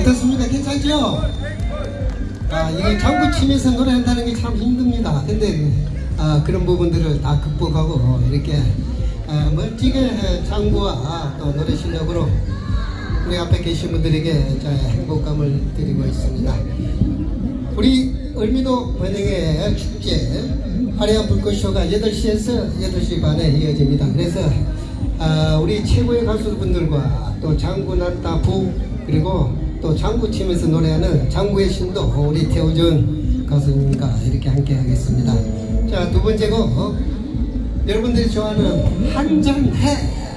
어떻습니까? 괜찮죠? 아, 이게 장구 치면서 노래한다는 게 참 힘듭니다. 근데 아, 그런 부분들을 다 극복하고 이렇게 아, 멋지게 장구와 또 노래 실력으로 우리 앞에 계신 분들에게 저 행복감을 드리고 있습니다. 우리 을미도 번영의 축제 화려한 불꽃쇼가 8시에서 8시 반에 이어집니다. 그래서 아, 우리 최고의 가수분들과 또 장구 났다 부 그리고 또 장구 치면서 노래하는 장구의 신도 우리 태우준 가수님과 이렇게 함께 하겠습니다. 자, 두 번째 곡 여러분들이 좋아하는 한잔해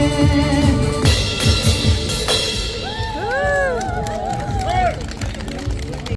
quer.